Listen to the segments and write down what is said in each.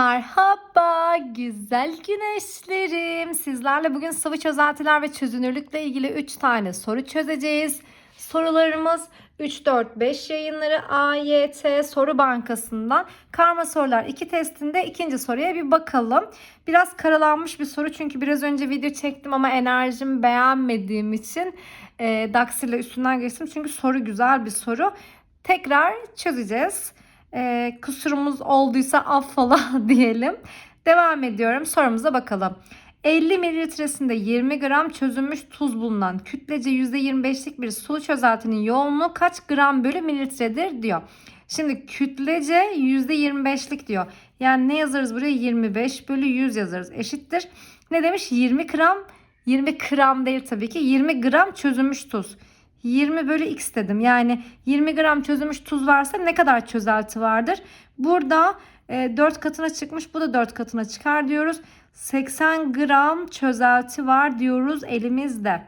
Merhaba güzel güneşlerim. Sizlerle bugün sıvı çözeltiler ve çözünürlükle ilgili 3 tane soru çözeceğiz. Sorularımız 3, 4, 5 yayınları AYT soru bankasından karma sorular 2 testinde ikinci soruya bir bakalım. Biraz karalanmış bir soru çünkü biraz önce video çektim ama enerjimi beğenmediğim için e, Daxil'le üstünden geçtim. Çünkü soru güzel bir soru. Tekrar çözeceğiz. E, kusurumuz olduysa affola diyelim. Devam ediyorum. Sorumuza bakalım. 50 mililitresinde 20 gram çözülmüş tuz bulunan kütlece %25'lik bir sulu çözeltinin yoğunluğu kaç gram bölü mililitredir diyor. Şimdi kütlece %25'lik diyor. Yani ne yazarız buraya? 25 bölü 100 yazarız. Eşittir. Ne demiş? 20 gram 20 gram değil tabii ki. 20 gram çözülmüş tuz. 20 bölü x dedim. Yani 20 gram çözülmüş tuz varsa ne kadar çözelti vardır? Burada e, 4 katına çıkmış. Bu da 4 katına çıkar diyoruz. 80 gram çözelti var diyoruz elimizde.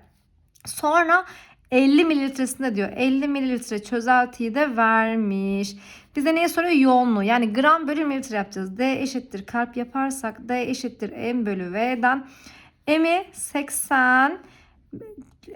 Sonra 50 mililitresinde diyor. 50 mililitre çözeltiyi de vermiş. Bize neye soruyor? Yoğunluğu. Yani gram bölü mililitre yapacağız. D eşittir kalp yaparsak D eşittir M bölü V'den. M'i 80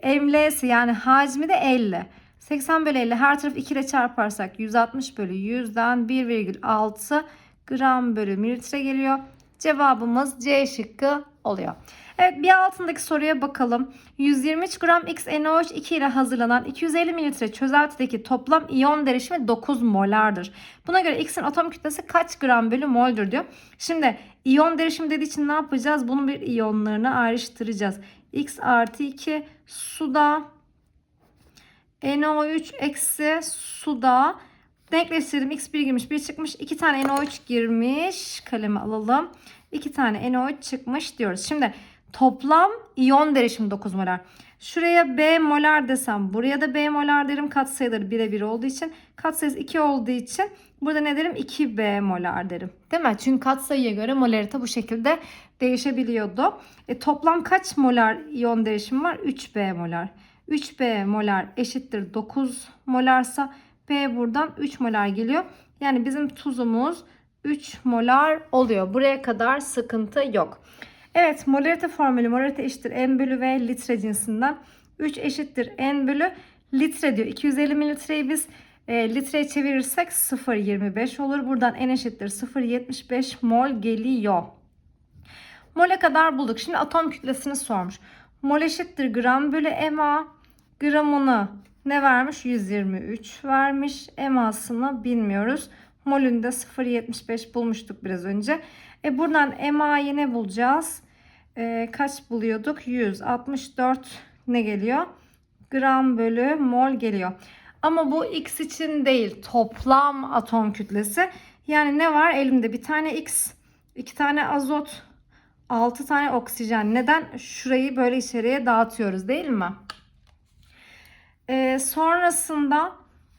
M'lesi yani hacmi de 50. 80 bölü 50 her tarafı 2 ile çarparsak 160 bölü 100'den 1,6 gram bölü mililitre geliyor. Cevabımız C şıkkı oluyor. Evet bir altındaki soruya bakalım. 123 gram XNO3 ile hazırlanan 250 mililitre çözeltideki toplam iyon derişimi 9 molardır. Buna göre X'in atom kütlesi kaç gram bölü mol'dur diyor. Şimdi iyon derişimi dediği için ne yapacağız? Bunun bir iyonlarını ayrıştıracağız. X artı 2 suda NO3 eksi suda denkleştirdim. X1 girmiş 1 çıkmış. 2 tane NO3 girmiş. Kalemi alalım. 2 tane NO3 çıkmış diyoruz. Şimdi toplam iyon derişimi 9 molar. Şuraya B molar desem buraya da B molar derim. Katsayıları birebir olduğu için. Katsayısı 2 olduğu için burada ne derim? 2B molar derim. Değil mi? Çünkü katsayıya göre molarite bu şekilde değişebiliyordu. E, toplam kaç molar iyon derişimi var? 3B molar. 3B molar eşittir 9 molarsa B buradan 3 molar geliyor. Yani bizim tuzumuz 3 molar oluyor. Buraya kadar sıkıntı yok. Evet molarite formülü molarite eşittir N bölü V litre cinsinden. 3 eşittir N bölü litre diyor. 250 mililitreyi biz e, litreye çevirirsek 0.25 olur. Buradan N eşittir 0.75 mol geliyor. Mole kadar bulduk. Şimdi atom kütlesini sormuş. Mol eşittir gram bölü MA. Gramını ne vermiş? 123 vermiş. MA'sını bilmiyoruz. Molünde 0.75 bulmuştuk biraz önce. E buradan MA'yı ne bulacağız? E, kaç buluyorduk? 164 ne geliyor? Gram bölü mol geliyor. Ama bu X için değil. Toplam atom kütlesi. Yani ne var? Elimde bir tane X, iki tane azot, 6 tane oksijen. Neden? Şurayı böyle içeriye dağıtıyoruz değil mi? Ee, sonrasında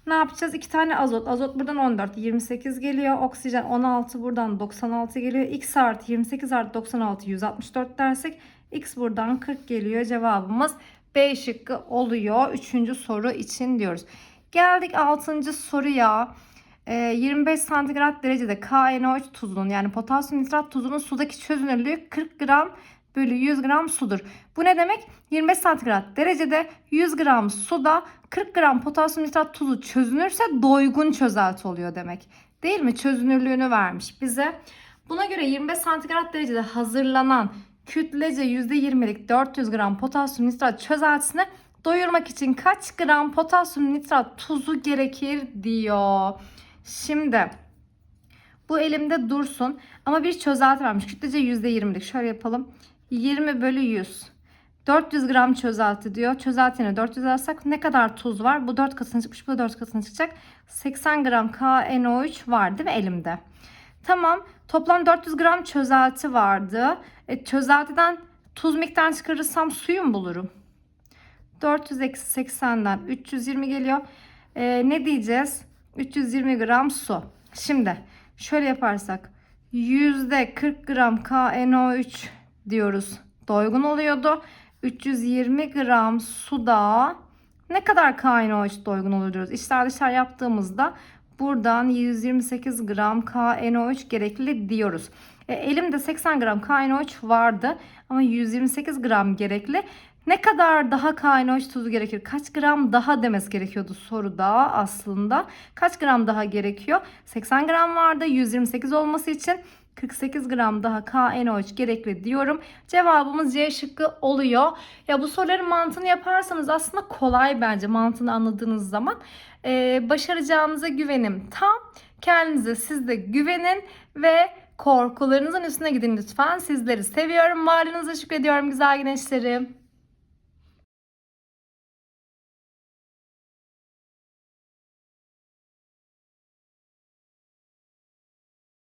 ne yapacağız? 2 tane azot. Azot buradan 14, 28 geliyor. Oksijen 16 buradan 96 geliyor. X artı 28 artı 96 164 dersek X buradan 40 geliyor. Cevabımız B şıkkı oluyor. Üçüncü soru için diyoruz. Geldik 6. soruya. 25 santigrat derecede KNO3 tuzunun yani potasyum nitrat tuzunun sudaki çözünürlüğü 40 gram bölü 100 gram sudur. Bu ne demek? 25 santigrat derecede 100 gram suda 40 gram potasyum nitrat tuzu çözünürse doygun çözelti oluyor demek. Değil mi? Çözünürlüğünü vermiş bize. Buna göre 25 santigrat derecede hazırlanan kütlece %20'lik 400 gram potasyum nitrat çözeltisine doyurmak için kaç gram potasyum nitrat tuzu gerekir diyor. Şimdi bu elimde dursun ama bir çözelti vermiş. Kütlece %20'lik. Şöyle yapalım. 20 bölü 100. 400 gram çözelti diyor. Çözeltine 400 alırsak ne kadar tuz var? Bu 4 katına çıkmış. Bu da 4 katına çıkacak. 80 gram KNO3 var değil mi elimde? Tamam. Toplam 400 gram çözelti vardı. E, çözeltiden tuz miktarını çıkarırsam suyu mu bulurum? 400 eksi 80'den 320 geliyor. E, ne diyeceğiz? 320 gram su. Şimdi şöyle yaparsak yüzde 40 gram KNO3 diyoruz. Doygun oluyordu. 320 gram suda ne kadar KNO3 doygun olur diyoruz. İçler dışlar yaptığımızda buradan 128 gram KNO3 gerekli diyoruz. E, elimde 80 gram KNO3 vardı ama 128 gram gerekli. Ne kadar daha KNO3 tuzu gerekir? Kaç gram daha demesi gerekiyordu soruda aslında. Kaç gram daha gerekiyor? 80 gram vardı 128 olması için 48 gram daha KNO3 gerekli diyorum. Cevabımız C şıkkı oluyor. Ya bu soruların mantığını yaparsanız aslında kolay bence mantığını anladığınız zaman. Ee, başaracağınıza güvenim tam. Kendinize siz de güvenin ve korkularınızın üstüne gidin lütfen. Sizleri seviyorum. Varlığınıza şükrediyorum güzel güneşlerim.